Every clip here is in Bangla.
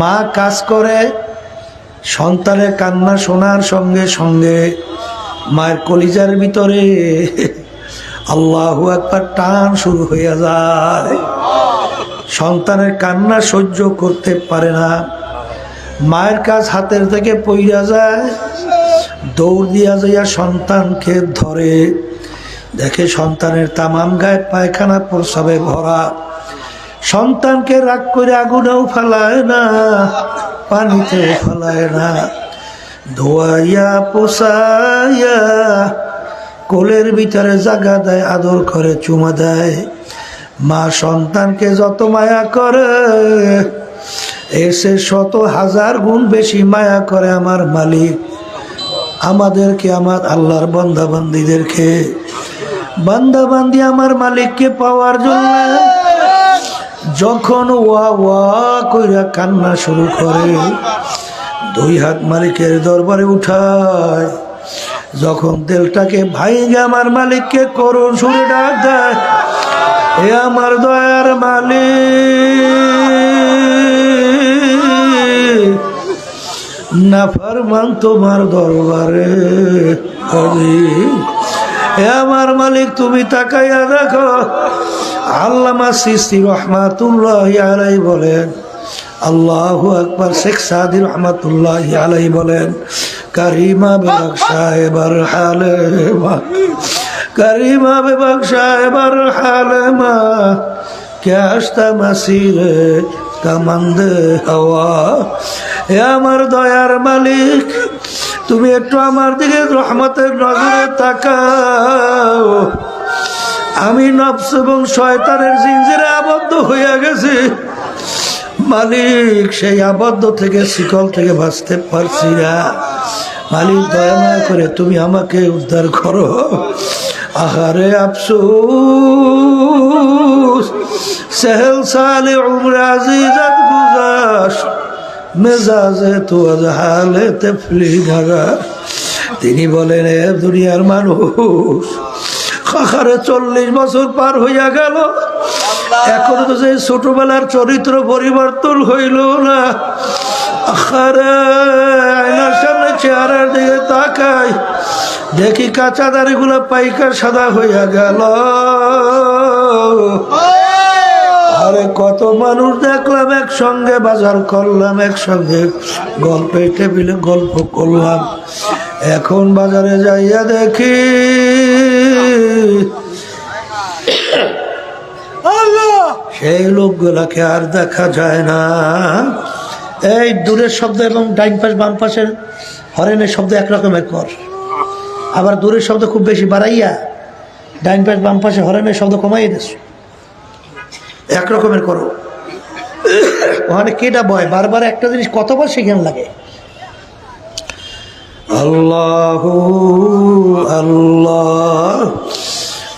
মা কাজ করে, সন্তানের কান্না শোনার সঙ্গে সঙ্গে মায়ের কলিজার ভিতরে আল্লাহ একবার টান শুরু হইয়া যায়। সন্তানের কান্না সহ্য করতে পারে না। মায়ের কাজ হাতের থেকে পইরা যায়। দৌড় দিয়া যাইয়া সন্তানকে ধরে। দেখে সন্তানের তামাম গায়ে পায়খানা প্রসাবে ভরা। সন্তানকে রাগ করে আগুনেও ফেলায় না, পানিতে ফেলায় না। ধোয়াইয়া, পোষাইয়া, কোলের ভিতরে জাগা দেয়, আদর করে, চুমা দেয়। মা সন্তানকে যত মায়া করে, এসে শত হাজার গুণ বেশি মায়া করে আমার মালিক। আমাদেরকে, আমার আল্লাহর বান্দাবান্দিদেরকে। বান্দাবান্দি আমার মালিককে পাওয়ার জন্য যখন ওয়া ওয়া কইরা কান্না শুরু করে, দুই হাত মালিকের দরবারে উঠায় যখন তেলটাকে ভাইগে আমার মালিককে করুন সুরে ডাক দেয়, এ আমার দয়ার মালিক, না ফরমান তোমার দরবারে। হে আমার মালিক, তুমি তাকাইয়া দেখো আল্লামা সিস্তি রহমাতুল্লাহ আলাই বলেন, আল্লাহু আকবার, শেখ সাদি রহমাতুল্লাহ আলাই বলেন, কারিমা বেবাক সাহেবার হালেমা, কারিমা বেবাক সাহেবার হালেমা ক্যাস্তা মাসিরে কামান্দে হাওয়া হে আমার দয়ার মালিক, তুমি একটু আমার দিকে রহমতের নজরে তাকাও। আমি নফস এবং শয়তানের জিঞ্জিরে আবদ্ধ হইয়া গেছি। মালিক, সেই আবদ্ধ থেকে, শিকল থেকে বাঁচতে পারছি না। মালিক, দয়া মায়া করে তুমি আমাকে উদ্ধার করো। আহারে আফসোস, সেহেল সালে মেজাজে তো হালে তেফলি তিনি বলেন, এ দুনিয়ার মানুষ খাখারে চল্লিশ বছর পার হইয়া গেল। এখনও তো সেই ছোটবেলার চরিত্র পরিবর্তন হইল না। আখারে আয়নার সামনে চেহারার দিকে তাকাই দেখি কাঁচা দাড়িগুলো পাইকার সাদা হইয়া গেল। আরে কত মানুষ দেখলাম একসঙ্গে বাজার করলাম একসঙ্গে গল্পে টেবিলে গল্প করলাম। এখন বাজারে যাইয়া দেখি সেই লোকগুলাকে আর দেখা যায় না। এই দূরের শব্দ এবং ডাইন পাশ, বাম পাশের হরেনের শব্দ একরকমের কর। আবার দূরের শব্দ খুব বেশি বাড়াইয়া ডাইন পাশ, বাম পাশে হরেনের শব্দ কমাইয়ে দিস। একরকমের করো। ওখানে কেটা বয়? বারবার একটা জিনিস কতবার সেখানে লাগে? আল্লাহ আল্লাহ।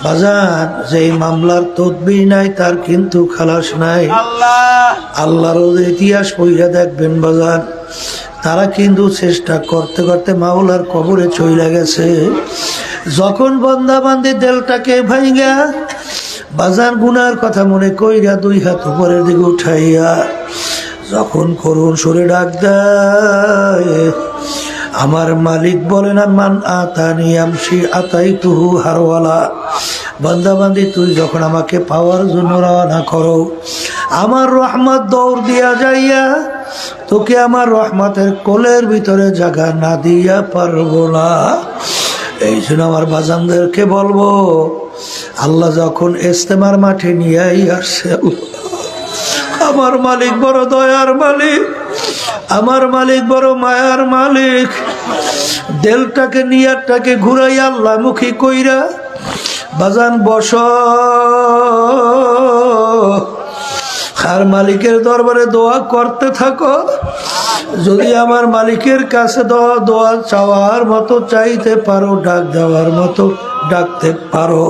বাজার, যেই মামলার তদবি নাই, তার কিন্তু খালাস নাই। আল্লাহর ইতিহাস পইরা দেখবেন বাজার। তারা কিন্তু চেষ্টা করতে করতে মাওলার কবরে চইলা গেছে। যখন বন্দাবান্দি দেলটাকে ভাইগা বাজার গুনার কথা মনে কইরা দুই হাত উপরের দিকে উঠাইয়া, যখন করুন সরে ডাক দেয় আমার মালিক বলেন, মান আতানি আমসি আতাই তুহু হারওয়ালা। বান্দাবান্দি, তুই যখন আমাকে পাওয়ার জন্য রওনা করো, আমার রহমত দৌড় দিয়া যাইয়া তোকে আমার রহমতের কোলের ভিতরে জায়গা না দিয়া পারব না। এই জন্য আমার বাজানদেরকে বলব, আল্লাহ যখন ইস্তেমার মাঠে নিয়েই আসছে আমার মালিক বড় দয়ার মালিক। আমার মালিক বড় মায়ার মালিক। দেলটাকে, নিয়ারটাকে ঘুরাই আল্লাহ মুখী কইরা বাজান বস। আর মালিকের দরবারে দোয়া করতে থাকো। যদি আমার মালিকের কাছে দোয়া দোয়া চাওয়ার মতো চাইতে পারো, ডাক দেওয়ার মতো ডাকতে পারো।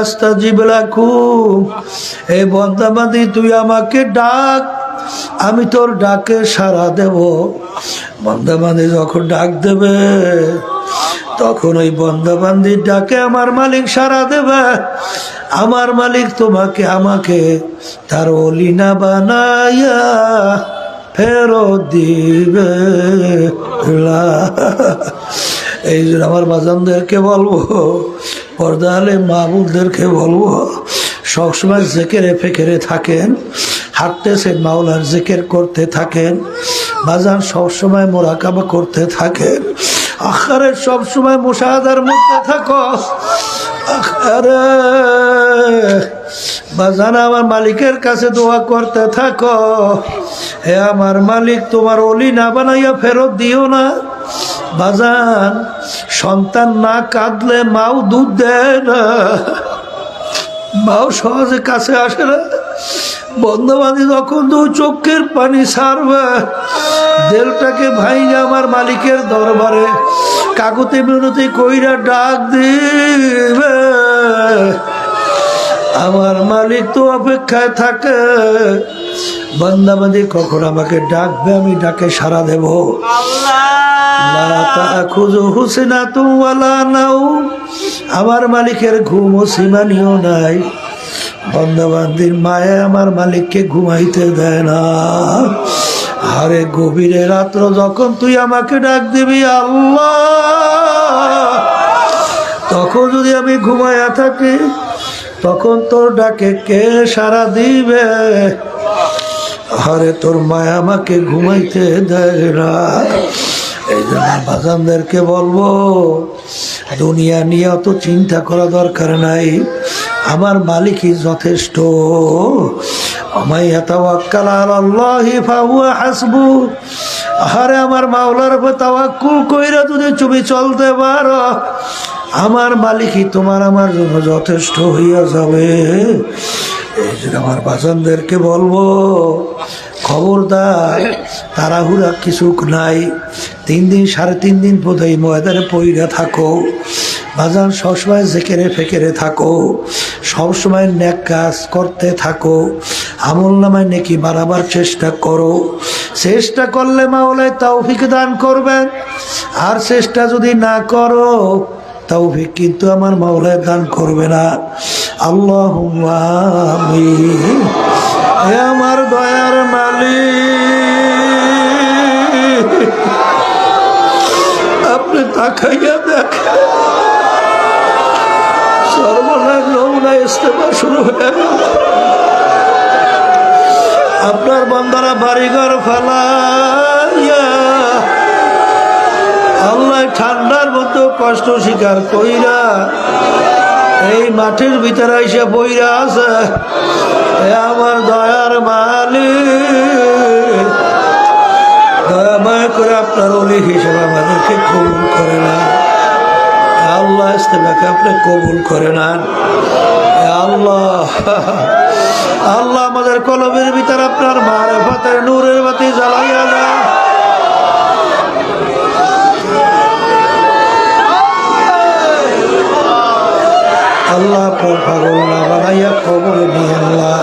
আস্তা জিবলা খুব এই বন্দাবাদি, তুই আমাকে ডাক। আমি তোর ডাকে সাড়া দেব। বন্দাবাদি যখন ডাক দেবে, তখন ওই বন্দাবান্দির ডাকে আমার মালিক সারা দেবে। আমার মালিক তোমাকে, আমাকে তার অলিনা বানাইয়া ফেরত দিবে। এই জন্য আমার বাজানদেরকে বলব পর্দা হলে মাহবুবদেরকে বলব সবসময় জেকেরে ফেকেরে থাকেন হাঁটতেছেন মাওলার জেকের করতে থাকেন বাজান সবসময় মোরাকাবা করতে থাকেন আখারে সবসময় মুশাহাদার মধ্যে থাকো আখারে বাজান আমার মালিকের কাছে দোয়া করতে থাকো, হে আমার মালিক তোমার অলি না বানাইয়া ফেরত দিও না, বাজান সন্তান না কাঁদলে মাও দুধ দেয় না। মাও সহজে কাছে আসে না। বন্ধবাদী যখন দু চোখের পানি সারবে, দেলটাকে ভাই আমার মালিকের দরবারে। কাকুতে মিনতি কইরা ডাক দিবে। আমার মালিক তো অপেক্ষায় থাকে। বন্দাবাদী কখন আমাকে ডাকবে আমি ডাকে সারা দেব। আমার মালিকের ঘুম ও সীমানিও নাই। বন্দাবান্দির মায়ে আমার মালিককে ঘুমাইতে দেয় না। আরে গভীরে রাত্র যখন তুই আমাকে ডাক দিবি আল্লাহ। তখন যদি আমি ঘুমাইয়া থাকি তখন তোর ডাকে কে সারা দিবে? আরে তোর মায়া আমাকে ঘুমাইতে দেয় না। এই জন্য বাজানদেরকে বলব, দুনিয়া নিয়ে অত চিন্তা করা দরকার নাই। আমার মালিকই যথেষ্ট। আমার মাওলার উপর তাওয়াক্কুল কইরা যদি তুমি চলতে পারো, আমার মালিকই তোমার আমার জন্য যথেষ্ট হইয়া যাবে। এই জন্য আমার বাজানদেরকে বলব, খবরদার, তাড়াহুড়া কিছু নাই। তিন দিন, সাড়ে তিন দিন বোধ এই ময়দানে পইরা থাকো। বাজান সবসময় জেকেরে ফেকেরে থাকো। সবসময় ন্যাক কাজ করতে থাকো। আমল নামায় নেকি বাড়াবার চেষ্টা করো। চেষ্টা করলে মাওলায় তৌফিক দান করবেন। আর চেষ্টা যদি না করো, তৌফিক কিন্তু আমার মাওলায় দান করবে না। আল্লাহ আমার দয়ার মালিক। আপনি তাকাইয়া দেখেন। সর্বনাশ নমুনা ইস্তেমা শুরু হয়ে আপনার বন্দারা বাড়িঘর ফেলাইয়া আল্লাহ ঠান্ডার মতো কষ্ট স্বীকার কইরা এই মাঠের ভিতরে এসে বইরা আছে। আমার দয়ার মালিক। দয়াময় করে আপনার অলি হিসেবে আমাদেরকে কবুল করে না আল্লাহ ইস্তেমাকে আপনি কবুল করে এ আল্লাহ আল্লাহ আমাদের কলবের ভিতরে আপনার মারে ফাতের নূরের বাতি জ্বালাইয়া দেন। আল্লাহ আপনার পাগল না বানাইয়া খবর আল্লাহ।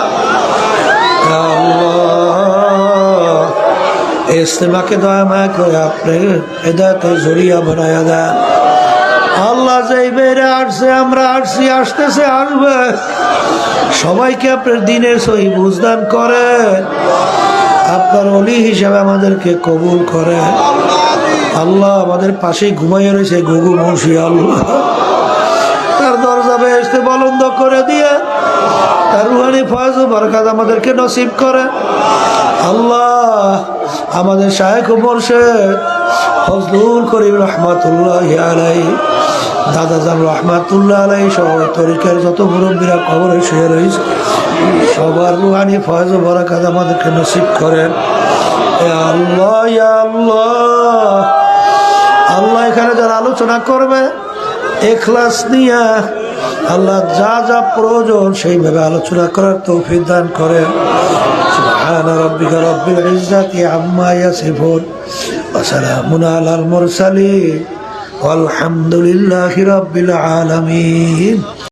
ইস্তেমাকে দয়া মায়া করে আপনি হেদায়তের জড়িয়া বানাইয়া দেন। আল্লাহ যেই বেড়ে আসছে, আমরা আসছি, আসতেছে, আসবে। সবাইকে আপনার দিনের সহি বুঝদান করে। আপনার অলি হিসাবে আমাদেরকে কবুল করে। আল্লাহ আমাদের পাশেই ঘুমাইয়া রয়েছে গুগু মুন্সি আল্লাহ। দরজা বলন্দ করে দিয়ে তার রুহানি ফয়েজ বরকাত আমাদেরকে নসিব করে। আল্লাহ আমাদের শাহেখ মোর্শেদ ফজলুল করিম রহমাতুল্লাহ আলাই দাদা জান রহমাতুল্লাহ আলাই সহ তরিকার যত মুরব্বীরা খবরে শুয়ে রয়েছে, সবার রুহানি ফয়েজ বরকাত আমাদেরকে নসিব করেন আল্লাহ আল্লাহ। আল্লাহ এখানে যারা আলোচনা করবে, এখলাস নিয়ে আল্লাহ যা যা প্রয়োজন সেইভাবে আলোচনা করার তৌফিক দান করেন سبحان ربك رب العزة عما يصفون وسلام على المرسلين والحمد لله رب العالمين